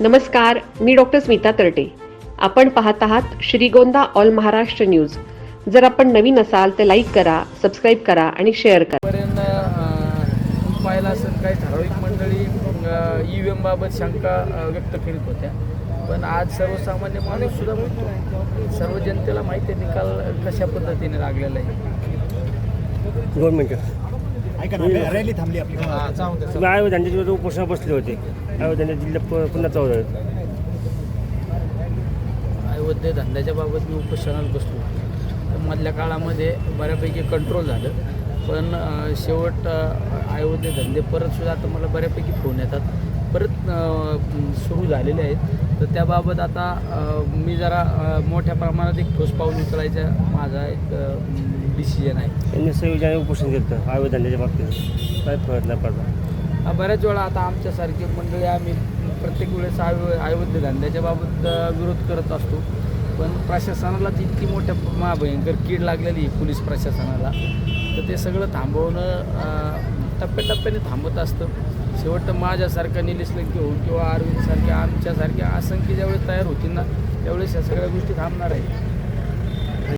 नमस्कार मी डॉक्टर स्मिता तरटे. आपण पाहत आहात श्रीगोंदा ऑल महाराष्ट्र न्यूज. जर आपण नवीन असाल तर लाईक करा सबस्क्राईब करा आणि शेअर करा. पाहिलं असेल काही ठराविक मंडळी ई व्ही एमबाबत शंका व्यक्त करीत होत्या. पण आज सर्वसामान्य माणूस सुद्धा म्हणतो सर्व जनतेला माहिती आहे निकाल कशा पद्धतीने लागलेला आहे. ऐका ना रॅली थांबली आपली. तुम्ही आयोजनाच्या विरोधात उपोषणात बसले होते. आयोजनाच्या जिल्ह्यात प- पुन्हा चौदा अयोध्ये धंद्याच्या बाबत मी उपोषणाला बसलो. तर मधल्या काळामध्ये बऱ्यापैकी कंट्रोल झालं. पण अ, शेवट अ, अयोध्ये धंदे परत सुद्धा आता मला बऱ्यापैकी फोन येतात. परत सुरू झालेले आहेत. तर त्याबाबत आता मी जरा मोठ्या प्रमाणात एक ठोस पाऊल उचलायचा माझा एक डिसिजन आहे. यांनी संयोजनाने उपोषण केलं होतं आयोजनाच्या बाबतीत. काय नाही पडला बऱ्याच वेळा आता आमच्यासारखी मंडळी आम्ही प्रत्येक वेळेस आयो अयोध्ये धंद्याच्या बाबत विरोध करत असतो. पण प्रशासनाला तितकी इतकी मोठ्या महाभयंकर कीड लागलेली आहे पोलीस प्रशासनाला. तर ते सगळं थांबवणं टप्प्याटप्प्याने थांबत असतं. शेवट माझ्यासारख्या निलेश लंके हो किंवा अरविंदसारख्या आमच्यासारख्या असंख्य ज्यावेळेस तयार होतील ना त्यावेळेस या सगळ्या गोष्टी थांबणार आहेत.